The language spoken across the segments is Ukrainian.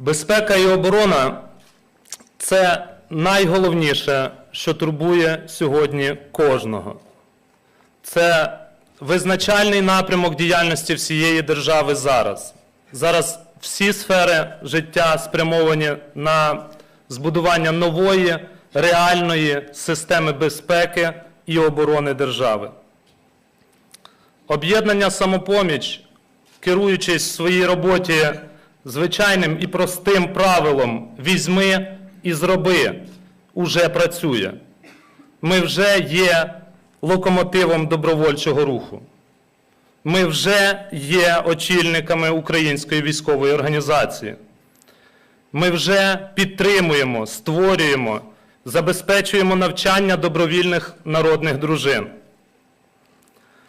Безпека і оборона це найголовніше, що турбує сьогодні кожного. Це визначальний напрямок діяльності всієї держави зараз. Зараз всі сфери життя спрямовані на збудування нової реальної системи безпеки і оборони держави. Об'єднання самопоміч, керуючись в своїй роботі звичайним і простим правилом візьми і зроби, уже працює. Ми вже є локомотивом добровольчого руху. Ми вже є очільниками української військової організації. Ми вже підтримуємо, створюємо, забезпечуємо навчання добровільних народних дружин.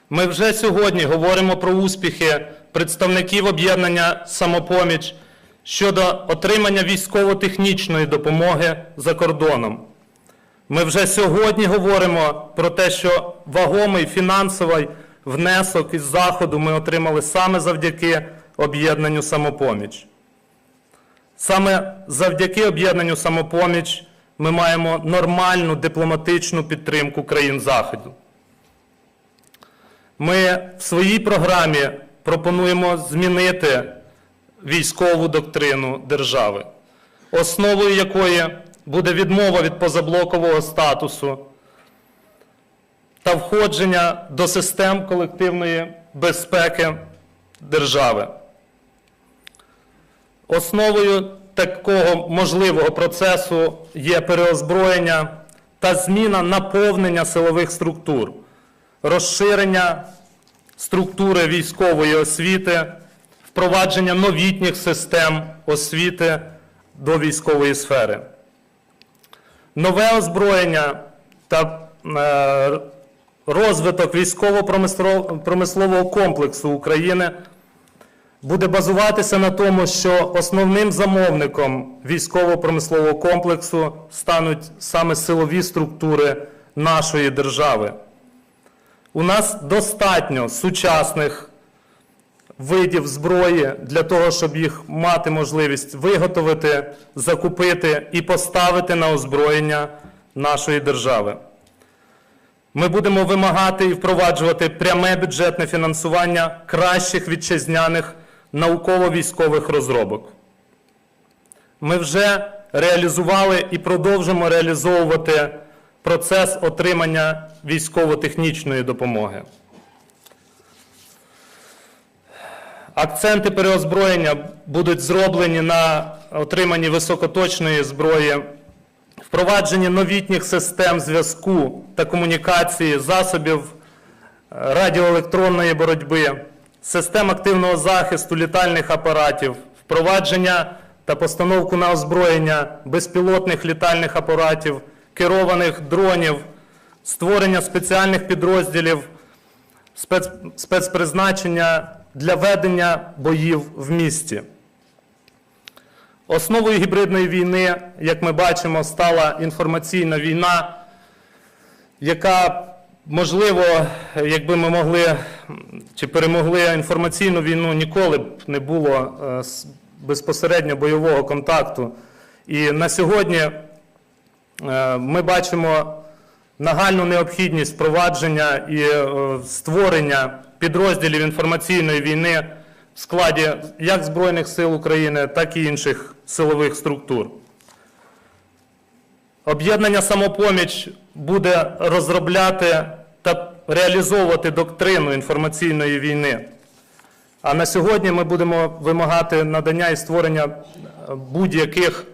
Ми вже сьогодні говоримо про успіхи представників об'єднання самопоміч щодо отримання військово-технічної допомоги за кордоном. Ми вже сьогодні говоримо про те, що вагомий фінансовий внесок із Заходу ми отримали саме завдяки об'єднанню самопоміч. Саме завдяки об'єднанню самопоміч ми маємо нормальну дипломатичну підтримку країн Заходу. Ми в своїй програмі пропонуємо змінити військову доктрину держави, основою якої буде відмова від позаблокового статусу та входження до систем колективної безпеки держави. Основою такого можливого процесу є переозброєння та зміна наповнення силових структур, розширення структури військової освіти, впровадження новітніх систем освіти до військової сфери. Нове озброєння та е, розвиток військово-промислового комплексу України буде базуватися на тому, що основним замовником військово-промислового комплексу стануть саме силові структури нашої держави. У нас достатньо сучасних видів зброї для того, щоб їх мати можливість виготовити, закупити і поставити на озброєння нашої держави. Ми будемо вимагати і впроваджувати пряме бюджетне фінансування кращих вітчизняних науково-військових розробок. Ми вже реалізували і продовжимо реалізовувати процес отримання військово-технічної допомоги. Акценти переозброєння будуть зроблені на отриманні високоточної зброї, впровадженні новітніх систем зв'язку та комунікації, засобів е, радіоелектронної боротьби, систем активного захисту літальних апаратів, впровадження та постановку на озброєння безпілотних літальних апаратів, керованих дронів, створення спеціальних підрозділів спец... спецпризначення для ведення боїв в місті. Основою гібридної війни, як ми бачимо, стала інформаційна війна, яка, можливо, якби ми могли чи перемогли інформаційну війну, ніколи б не було е, безпосередньо бойового контакту. І на сьогодні ми бачимо нагальну необхідність впровадження і е, створення підрозділів інформаційної війни в складі як Збройних сил України, так і інших силових структур. Об'єднання самопоміч буде розробляти та реалізовувати доктрину інформаційної війни. А на сьогодні ми будемо вимагати надання і створення е, будь-яких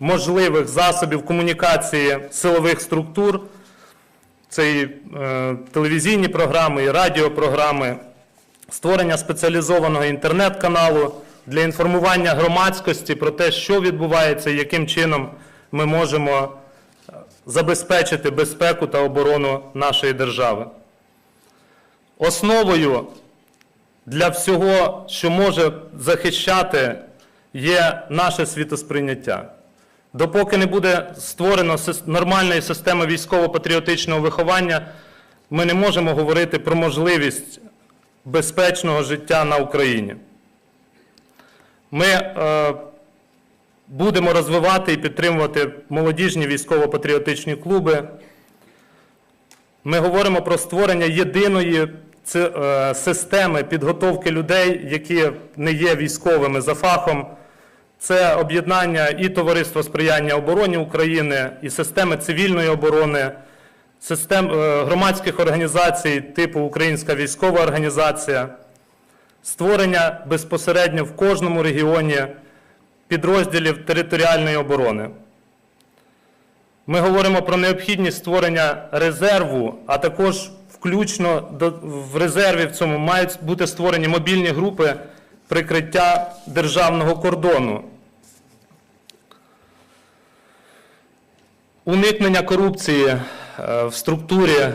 можливих засобів комунікації силових структур. Це і е, телевізійні програми, і радіопрограми, створення спеціалізованого інтернет-каналу для інформування громадськості про те, що відбувається і яким чином ми можемо е, забезпечити безпеку та оборону нашої держави. Основою для всього, що може захищати, є наше світосприйняття. Допоки не буде створено сис- нормальної системи військово-патріотичного виховання, ми не можемо говорити про можливість безпечного життя на Україні. Ми е, Будемо розвивати і підтримувати молодіжні військово-патріотичні клуби. Ми говоримо про створення єдиної е, системи підготовки людей, які не є військовими за фахом. Це об'єднання і Товариство сприяння обороні України, і системи цивільної оборони, систем е, громадських організацій типу Українська військова організація, створення безпосередньо в кожному регіоні підрозділів територіальної оборони. Ми говоримо про необхідність створення резерву, а також включно в резерві в цьому мають бути створені мобільні групи прикриття державного кордону. Уникнення корупції е, в структурі е,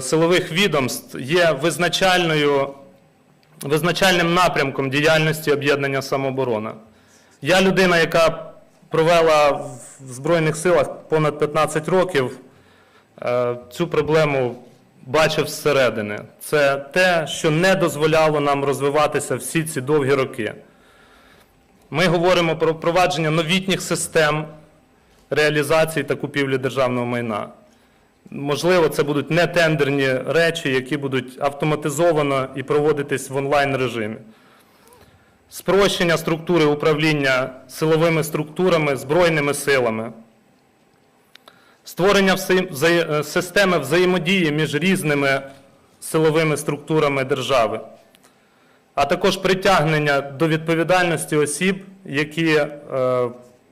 силових відомств є визначальною, визначальним напрямком діяльності об'єднання самооборона. Я людина, яка провела в Збройних силах понад 15 років, е, цю проблему бачив зсередини. Це те, що не дозволяло нам розвиватися всі ці довгі роки. Ми говоримо про впровадження новітніх систем реалізації та купівлі державного майна. Можливо, це будуть не тендерні речі, які будуть автоматизовано і проводитись в онлайн режимі. Спрощення структури управління силовими структурами, збройними силами, створення е, системи взаємодії між різними силовими структурами держави, а також притягнення до відповідальності осіб, які е,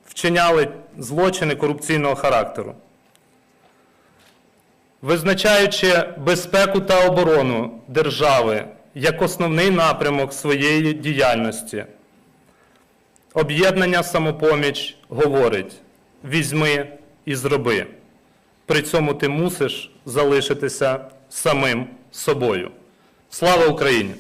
вчиняли злочини корупційного характеру. Визначаючи безпеку та оборону держави як основний напрямок своєї діяльності, об'єднання самопоміч говорить: візьми і зроби. При цьому ти мусиш залишитися самим собою. Слава Україні!